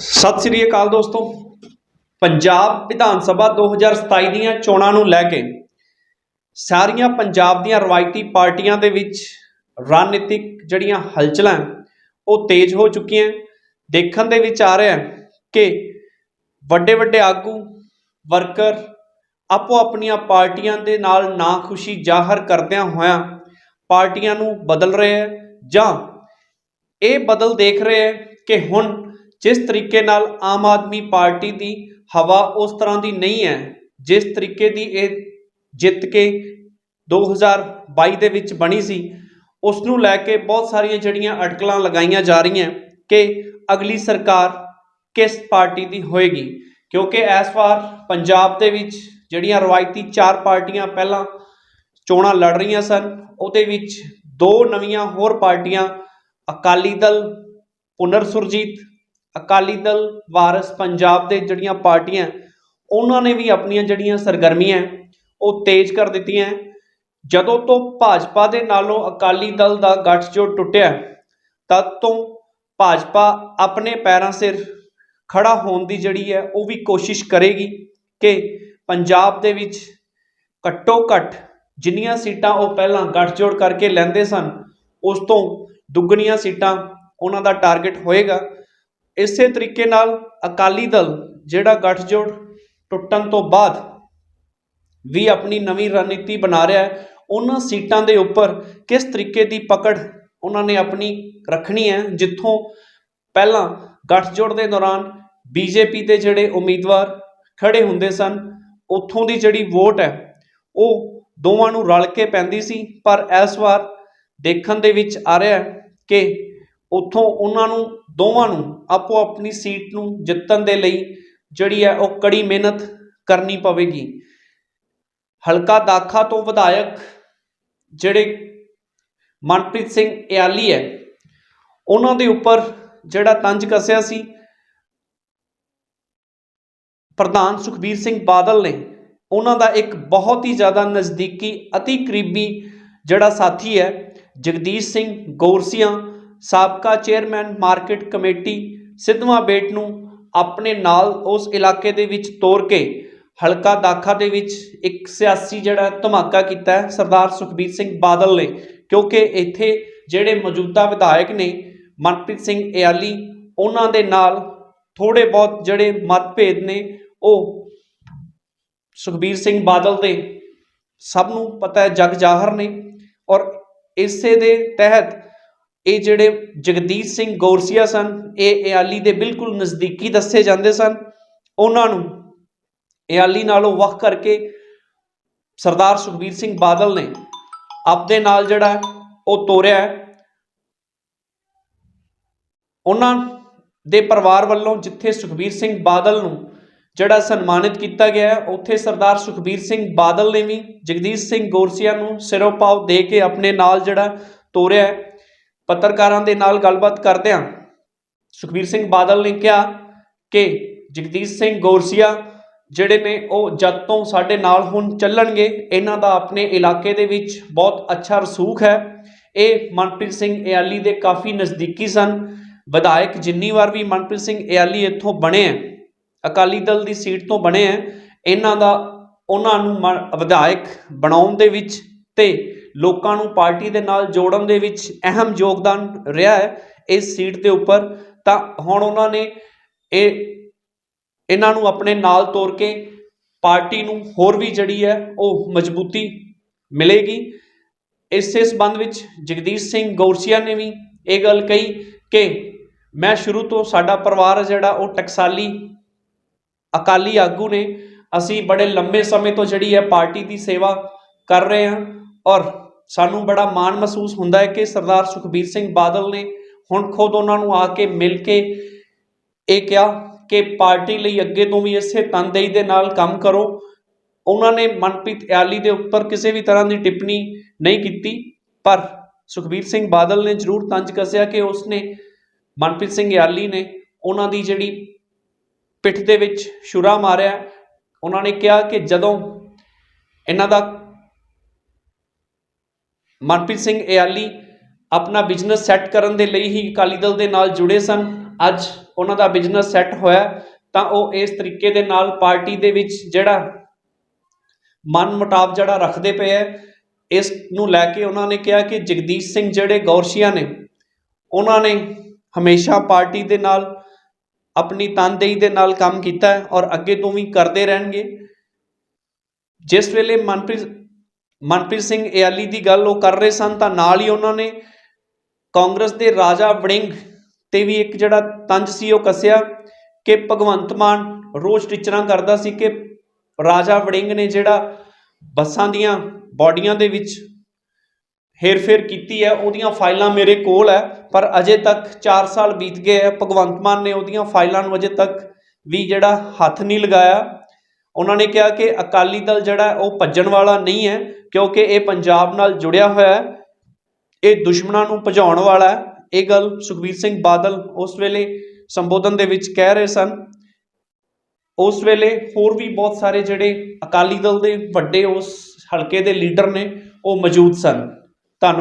ਸਤਿ ਸ੍ਰੀ ਅਕਾਲ ਦੋਸਤੋ। ਪੰਜਾਬ ਵਿਧਾਨ ਸਭਾ 2027 ਦੀਆਂ ਚੋਣਾਂ ਨੂੰ ਲੈ ਕੇ ਸਾਰੀਆਂ ਪੰਜਾਬ ਦੀਆਂ ਰਵਾਇਤੀ ਪਾਰਟੀਆਂ ਦੇ ਵਿੱਚ ਰਣਨੀਤਿਕ ਜਿਹੜੀਆਂ ਹਲਚਲਾਂ ਉਹ ਤੇਜ਼ ਹੋ ਚੁੱਕੀਆਂ ਦੇਖਣ ਦੇ ਵਿੱਚ ਆ ਰਿਹਾ ਕਿ ਵੱਡੇ ਵੱਡੇ ਆਗੂ, ਵਰਕਰ ਆਪੋ ਆਪਣੀਆਂ ਪਾਰਟੀਆਂ ਦੇ ਨਾਲ ਨਾ ਖੁਸ਼ੀ ਜ਼ਾਹਰ ਕਰਦਿਆਂ ਹੋਇਆਂ ਪਾਰਟੀਆਂ ਨੂੰ ਬਦਲ ਰਹੇ ਹੈ ਜਾਂ ਇਹ ਬਦਲ ਦੇਖ ਰਹੇ ਹੈ ਕਿ ਹੁਣ ਜਿਸ ਤਰੀਕੇ ਨਾਲ ਆਮ ਆਦਮੀ ਪਾਰਟੀ ਦੀ ਹਵਾ ਉਸ ਤਰ੍ਹਾਂ ਦੀ ਨਹੀਂ ਹੈ, ਜਿਸ ਤਰੀਕੇ ਦੀ ਇਹ ਜਿੱਤ ਕੇ 2022 ਦੇ ਵਿੱਚ ਬਣੀ ਸੀ ਉਸ ਨੂੰ ਲੈ ਕੇ ਬਹੁਤ ਸਾਰੀਆਂ ਜਿਹੜੀਆਂ ਅਟਕਲਾਂ ਲਗਾਈਆਂ ਜਾ ਰਹੀਆਂ ਕਿ ਅਗਲੀ ਸਰਕਾਰ ਕਿਸ ਪਾਰਟੀ ਦੀ ਹੋਏਗੀ, ਕਿਉਂਕਿ ਇਸ ਵਾਰ ਪੰਜਾਬ ਦੇ ਵਿੱਚ ਜਿਹੜੀਆਂ ਰਵਾਇਤੀ ਚਾਰ ਪਾਰਟੀਆਂ ਪਹਿਲਾਂ ਚੋਣਾਂ ਲੜ ਰਹੀਆਂ ਸਨ, ਉਹਦੇ ਵਿੱਚ ਦੋ ਨਵੀਆਂ ਹੋਰ ਪਾਰਟੀਆਂ ਅਕਾਲੀ ਦਲ, ਪੁਨਰ ਸੁਰਜੀਤ ਅਕਾਲੀ ਦਲ, ਵਾਰਸ, ਪੰਜਾਬ ਦੇ ਜਿਹੜੀਆਂ ਪਾਰਟੀਆਂ, ਉਹਨਾਂ ਨੇ ਵੀ ਆਪਣੀਆਂ ਜਿਹੜੀਆਂ ਸਰਗਰਮੀਆਂ, ਉਹ ਤੇਜ਼ ਕਰ ਦਿੱਤੀਆਂ। ਜਦੋਂ ਤੋਂ ਭਾਜਪਾ ਦੇ ਨਾਲੋਂ ਅਕਾਲੀ ਦਲ ਦਾ ਗੱਠਜੋੜ ਟੁੱਟਿਆ, ਤਦ ਤੋਂ ਭਾਜਪਾ ਆਪਣੇ ਪੈਰਾਂ ਸਿਰ ਖੜਾ ਹੋਣ ਦੀ ਜਿਹੜੀ ਹੈ, ਉਹ ਵੀ ਕੋਸ਼ਿਸ਼ ਕਰੇਗੀ ਕਿ ਪੰਜਾਬ ਦੇ ਵਿੱਚ ਘੱਟੋ ਘੱਟ ਜਿੰਨੀਆਂ ਸੀਟਾਂ ਉਹ ਪਹਿਲਾਂ ਗੱਠਜੋੜ ਕਰਕੇ ਲੈਂਦੇ ਸਨ, ਉਸ ਤੋਂ ਦੁੱਗਣੀਆਂ ਸੀਟਾਂ ਉਹਨਾਂ ਦਾ ਟਾਰਗੇਟ ਹੋਏਗਾ। ਇਸੇ ਤਰੀਕੇ ਨਾਲ ਅਕਾਲੀ ਦਲ ਜਿਹੜਾ ਗੱਠਜੋੜ ਟੁੱਟਣ ਤੋਂ ਬਾਅਦ ਵੀ ਆਪਣੀ ਨਵੀਂ ਰਣਨੀਤੀ ਬਣਾ ਰਿਹਾ ਹੈ, ਉਹਨਾਂ ਸੀਟਾਂ ਦੇ ਉੱਪਰ ਕਿਸ ਤਰੀਕੇ ਦੀ ਪਕੜ ਉਹਨਾਂ ਨੇ ਆਪਣੀ ਰੱਖਣੀ ਹੈ, ਜਿੱਥੋਂ ਪਹਿਲਾਂ ਗੱਠਜੋੜ ਦੇ ਦੌਰਾਨ ਬੀਜੇਪੀ ਦੇ ਜਿਹੜੇ ਉਮੀਦਵਾਰ ਖੜੇ ਹੁੰਦੇ ਸਨ, ਉੱਥੋਂ ਦੀ ਜਿਹੜੀ ਵੋਟ ਹੈ, ਉਹ ਦੋਵਾਂ ਨੂੰ ਰਲ ਕੇ ਪੈਂਦੀ ਸੀ, ਪਰ ਇਸ ਵਾਰ ਦੇਖਣ ਦੇ ਵਿੱਚ ਆ ਰਿਹਾ ਹੈ ਕਿ ਉੱਥੋਂ ਉਹਨਾਂ ਨੂੰ ਦੋਵਾਂ ਨੂੰ ਆਪੋ ਆਪਣੀ ਸੀਟ ਨੂੰ ਜਿੱਤਣ ਦੇ ਲਈ ਜਿਹੜੀ ਹੈ ਉਹ ਕੜੀ ਮਿਹਨਤ ਕਰਨੀ ਪਵੇਗੀ। ਹਲਕਾ ਦਾਖਾ ਤੋਂ ਵਿਧਾਇਕ ਜਿਹੜੇ ਮਨਪ੍ਰੀਤ ਸਿੰਘ ਇਆਲੀ ਹੈ, ਉਹਨਾਂ ਦੇ ਉੱਪਰ ਜਿਹੜਾ ਤੰਜ ਕੱਸਿਆ ਸੀ, ਪ੍ਰਧਾਨ ਸੁਖਬੀਰ ਸਿੰਘ ਬਾਦਲ ਨੇ, ਉਹਨਾਂ ਦਾ ਇੱਕ ਬਹੁਤ ਹੀ ਜ਼ਿਆਦਾ ਨਜ਼ਦੀਕੀ, ਅਤੀ ਕਰੀਬੀ ਜਿਹੜਾ ਸਾਥੀ ਹੈ, ਜਗਦੀਸ਼ ਸਿੰਘ ਗੌਰਸੀਆਂ ਸਾਬਕਾ chairman market committee Sidhwan Bet ਨੂੰ ਆਪਣੇ ਨਾਲ ਉਸ ਇਲਾਕੇ ਦੇ ਵਿੱਚ ਤੋਰ ਕੇ ਹਲਕਾ ਦਾਖਾ ਦੇ ਵਿੱਚ ਇੱਕ ਸਿਆਸੀ ਜਿਹੜਾ ਧਮਾਕਾ ਕੀਤਾ ਹੈ, ਸਰਦਾਰ ਸੁਖਬੀਰ ਸਿੰਘ ਬਾਦਲ ਨੇ। ਕਿਉਂਕਿ ਇੱਥੇ ਜਿਹੜੇ ਮੌਜੂਦਾ ਵਿਧਾਇਕ ਨੇ, ਮਨਪ੍ਰੀਤ ਸਿੰਘ ਇਆਲੀ, ਉਹਨਾਂ ਦੇ ਨਾਲ ਥੋੜੇ ਬਹੁਤ ਜਿਹੜੇ ਮਤਭੇਦ ਨੇ, ਉਹ ਸੁਖਬੀਰ ਸਿੰਘ ਬਾਦਲ ਦੇ ਸਭ ਨੂੰ ਪਤਾ ਹੈ ਜਗ ਜਾਹਰ ਨੇ। ਔਰ ਇਸੇ ਦੇ ਤਹਿਤ ਇਹ ਜਿਹੜੇ ਜਗਦੀਸ਼ ਸਿੰਘ ਗੌਰਸੀਆ ਸਨ ਇਹ ਇਆਲੀ ਦੇ ਬਿਲਕੁਲ ਨਜ਼ਦੀਕੀ ਦੱਸੇ ਜਾਂਦੇ ਸਨ। ਉਹਨਾਂ ਨੂੰ ਇਆਲੀ ਨਾਲੋਂ ਵੱਖ ਕਰਕੇ ਸਰਦਾਰ ਸੁਖਬੀਰ ਸਿੰਘ ਬਾਦਲ ਨੇ ਆਪਦੇ ਨਾਲ ਜਿਹੜਾ ਉਹ ਤੋਰਿਆ ਉਹਨਾਂ ਦੇ ਪਰਿਵਾਰ ਵੱਲੋਂ ਜਿੱਥੇ ਸੁਖਬੀਰ ਸਿੰਘ ਬਾਦਲ ਨੂੰ ਜਿਹੜਾ ਸਨਮਾਨਿਤ ਕੀਤਾ ਗਿਆ ਹੈ, ਉੱਥੇ ਸਰਦਾਰ ਸੁਖਬੀਰ ਸਿੰਘ ਬਾਦਲ ਨੇ ਵੀ ਜਗਦੀਸ਼ ਸਿੰਘ ਗੋਰਸੀਆ ਨੂੰ ਸਿਰੋਂ ਪਾਉ ਦੇ ਕੇ ਆਪਣੇ ਨਾਲ ਜਿਹੜਾ ਤੋਰਿਆ ਪੱਤਰਕਾਰਾਂ ਦੇ ਨਾਲ ਗੱਲਬਾਤ ਕਰਦਿਆਂ ਸੁਖਬੀਰ ਸਿੰਘ ਬਾਦਲ ਨੇ ਕਿਹਾ ਕਿ ਜਗਦੀਸ਼ ਸਿੰਘ ਗੋਰਸੀਆ ਜਿਹੜੇ ਨੇ ਉਹ ਜਦ ਤੋਂ ਸਾਡੇ ਨਾਲ ਹੁਣ ਚੱਲਣਗੇ, ਇਹਨਾਂ ਦਾ ਆਪਣੇ ਇਲਾਕੇ ਦੇ ਵਿੱਚ ਬਹੁਤ ਅੱਛਾ ਰਸੂਖ ਹੈ। ਇਹ ਮਨਪ੍ਰੀਤ ਸਿੰਘ ਇਆਲੀ ਦੇ ਕਾਫੀ ਨਜ਼ਦੀਕੀ ਸਨ। ਵਿਧਾਇਕ ਜਿੰਨੀ ਵਾਰ ਵੀ ਮਨਪ੍ਰੀਤ ਸਿੰਘ ਇਆਲੀ ਇੱਥੋਂ ਬਣੇ ਹੈ, ਅਕਾਲੀ ਦਲ ਦੀ ਸੀਟ ਤੋਂ ਬਣੇ ਹੈ, ਇਹਨਾਂ ਦਾ ਉਹਨਾਂ ਨੂੰ ਮ- ਵਿਧਾਇਕ ਬਣਾਉਣ ਦੇ ਵਿੱਚ ਤੇ ਲੋਕਾਂ ਨੂੰ ਪਾਰਟੀ ਦੇ ਨਾਲ ਜੋੜਨ ਦੇ ਵਿੱਚ ਅਹਿਮ ਯੋਗਦਾਨ ਰਿਹਾ ਹੈ ਇਸ ਸੀਟ ਦੇ ਉੱਪਰ, ਤਾਂ ਹੁਣ ਉਹਨਾਂ ਨੇ ਇਹ, ਇਹਨਾਂ ਨੂੰ ਆਪਣੇ ਨਾਲ ਤੋਰ ਕੇ ਪਾਰਟੀ ਨੂੰ ਹੋਰ ਵੀ ਜਿਹੜੀ ਹੈ ਉਹ ਮਜ਼ਬੂਤੀ ਮਿਲੇਗੀ। ਇਸੇ ਸਬੰਧ ਵਿੱਚ ਜਗਦੀਸ਼ ਸਿੰਘ ਗੌਰਸੀਆ ਨੇ ਵੀ ਇਹ ਗੱਲ ਕਹੀ ਕਿ ਮੈਂ ਸ਼ੁਰੂ ਤੋਂ ਸਾਡਾ ਪਰਿਵਾਰ ਜਿਹੜਾ ਉਹ ਟਕਸਾਲੀ ਅਕਾਲੀ ਆਗੂ ਨੇ, ਅਸੀਂ ਬੜੇ ਲੰਬੇ ਸਮੇਂ ਤੋਂ ਜਿਹੜੀ ਹੈ ਪਾਰਟੀ ਦੀ ਸੇਵਾ ਕਰ ਰਹੇ ਹਾਂ। ਔਰ ਸਾਨੂੰ ਬੜਾ ਮਾਣ ਮਹਿਸੂਸ ਹੁੰਦਾ ਹੈ ਕਿ ਸਰਦਾਰ ਸੁਖਬੀਰ ਸਿੰਘ ਬਾਦਲ ਨੇ ਹੁਣ ਖੁਦ ਉਹਨਾਂ ਨੂੰ ਆ ਕੇ ਮਿਲ ਕੇ ਇਹ ਕਿਹਾ ਕਿ ਪਾਰਟੀ ਲਈ ਅੱਗੇ ਤੋਂ ਵੀ ਇਸੇ ਤਨਦੇਹੀ ਦੇ ਨਾਲ ਕੰਮ ਕਰੋ। ਉਹਨਾਂ ਨੇ ਮਨਪ੍ਰੀਤ ਇਆਲੀ ਦੇ ਉੱਪਰ ਕਿਸੇ ਵੀ ਤਰ੍ਹਾਂ ਦੀ ਟਿੱਪਣੀ ਨਹੀਂ ਕੀਤੀ, ਪਰ ਸੁਖਬੀਰ ਸਿੰਘ ਬਾਦਲ ਨੇ ਜ਼ਰੂਰ ਤੰਜ ਕੱਸਿਆ ਕਿ ਉਸਨੇ, ਮਨਪ੍ਰੀਤ ਸਿੰਘ ਇਆਲੀ ਨੇ ਉਹਨਾਂ ਦੀ ਜਿਹੜੀ ਪਿੱਠ ਦੇ ਵਿੱਚ ਛੁਰਾ ਮਾਰਿਆ। ਉਹਨਾਂ ਨੇ ਕਿਹਾ ਕਿ ਜਦੋਂ ਇਹਨਾਂ ਦਾ ਮਨਪ੍ਰੀਤ ਸਿੰਘ ਇਆਲੀ ਆਪਣਾ ਬਿਜ਼ਨਸ ਸੈੱਟ ਕਰਨ ਦੇ ਲਈ ਹੀ ਅਕਾਲੀ ਦਲ ਦੇ ਨਾਲ ਜੁੜੇ ਸਨ। ਅੱਜ ਉਹਨਾਂ ਦਾ ਬਿਜ਼ਨਸ ਸੈੱਟ ਹੋਇਆ ਤਾਂ ਉਹ ਇਸ ਤਰੀਕੇ ਦੇ ਨਾਲ ਪਾਰਟੀ ਦੇ ਵਿੱਚ ਜਿਹੜਾ ਮਨ ਮੁਟਾਵ ਜਿਹੜਾ ਰੱਖਦੇ ਪਏ ਹੈ, ਇਸ ਨੂੰ ਲੈ ਕੇ ਉਹਨਾਂ ਨੇ ਕਿਹਾ ਕਿ ਜਗਦੀਸ਼ ਸਿੰਘ ਜਿਹੜੇ ਗੌਰਸ਼ੀਆਂ ਨੇ, ਉਹਨਾਂ ਨੇ ਹਮੇਸ਼ਾ ਪਾਰਟੀ ਦੇ ਨਾਲ, ਆਪਣੀ ਤਨਦੇਹੀ ਦੇ ਨਾਲ ਕੰਮ ਕੀਤਾ ਔਰ ਅੱਗੇ ਤੋਂ ਵੀ ਕਰਦੇ ਰਹਿਣਗੇ। ਜਿਸ ਵੇਲੇ ਮਨਪ੍ਰੀਤ ਮਨਪ੍ਰੀਤ ਸਿੰਘ ਇਆਲੀ ਦੀ ਗੱਲ ਉਹ ਕਰ ਰਹੇ ਸਨ, ਤਾਂ ਨਾਲ ਹੀ ਉਹਨਾਂ ਨੇ ਕਾਂਗਰਸ ਦੇ ਰਾਜਾ ਵੜਿੰਗ ਤੇ ਵੀ ਇੱਕ ਜਿਹੜਾ ਤੰਜ ਸੀ ਉਹ ਕੱਸਿਆ ਕਿ ਭਗਵੰਤ ਮਾਨ ਰੋਜ਼ ਟੀਚਰਾਂ ਕਰਦਾ ਸੀ ਕਿ ਰਾਜਾ ਵੜਿੰਗ ਨੇ ਜਿਹੜਾ ਬੱਸਾਂ ਦੀਆਂ ਬਾਡੀਆਂ ਦੇ ਵਿੱਚ ਹੇਰਫੇਰ ਕੀਤੀ ਹੈ, ਉਹਦੀਆਂ ਫਾਈਲਾਂ ਮੇਰੇ ਕੋਲ ਹੈ, ਪਰ ਅਜੇ ਤੱਕ 4 ਸਾਲ ਬੀਤ ਗਏ ਹੈ, ਭਗਵੰਤ ਮਾਨ ਨੇ ਉਹਦੀਆਂ ਫਾਈਲਾਂ ਨੂੰ ਅਜੇ ਤੱਕ ਵੀ ਜਿਹੜਾ ਹੱਥ ਨਹੀਂ ਲਗਾਇਆ। ਉਹਨਾਂ ਨੇ ਕਿਹਾ ਕਿ ਅਕਾਲੀ ਦਲ ਜਿਹੜਾ ਉਹ ਭੱਜਣ ਵਾਲਾ ਨਹੀਂ ਹੈ, ਕਿਉਂਕਿ ਇਹ ਪੰਜਾਬ ਨਾਲ ਜੁੜਿਆ ਹੋਇਆ ਹੈ। ਇਹ ਦੁਸ਼ਮਣਾਂ ਨੂੰ ਭਜਾਉਣ ਵਾਲਾ ਹੈ। ਇਹ ਗੱਲ ਸੁਖਬੀਰ ਸਿੰਘ ਬਾਦਲ ਉਸ ਵੇਲੇ ਸੰਬੋਧਨ ਦੇ ਵਿੱਚ ਕਹਿ ਰਹੇ ਸਨ। ਉਸ ਵੇਲੇ ਹੋਰ ਵੀ ਬਹੁਤ ਸਾਰੇ ਜਿਹੜੇ ਅਕਾਲੀ ਦਲ ਦੇ ਵੱਡੇ ਉਸ ਹਲਕੇ ਦੇ ਲੀਡਰ ਨੇ, ਉਹ ਮੌਜੂਦ ਸਨ। ਧੰਨਵਾਦ।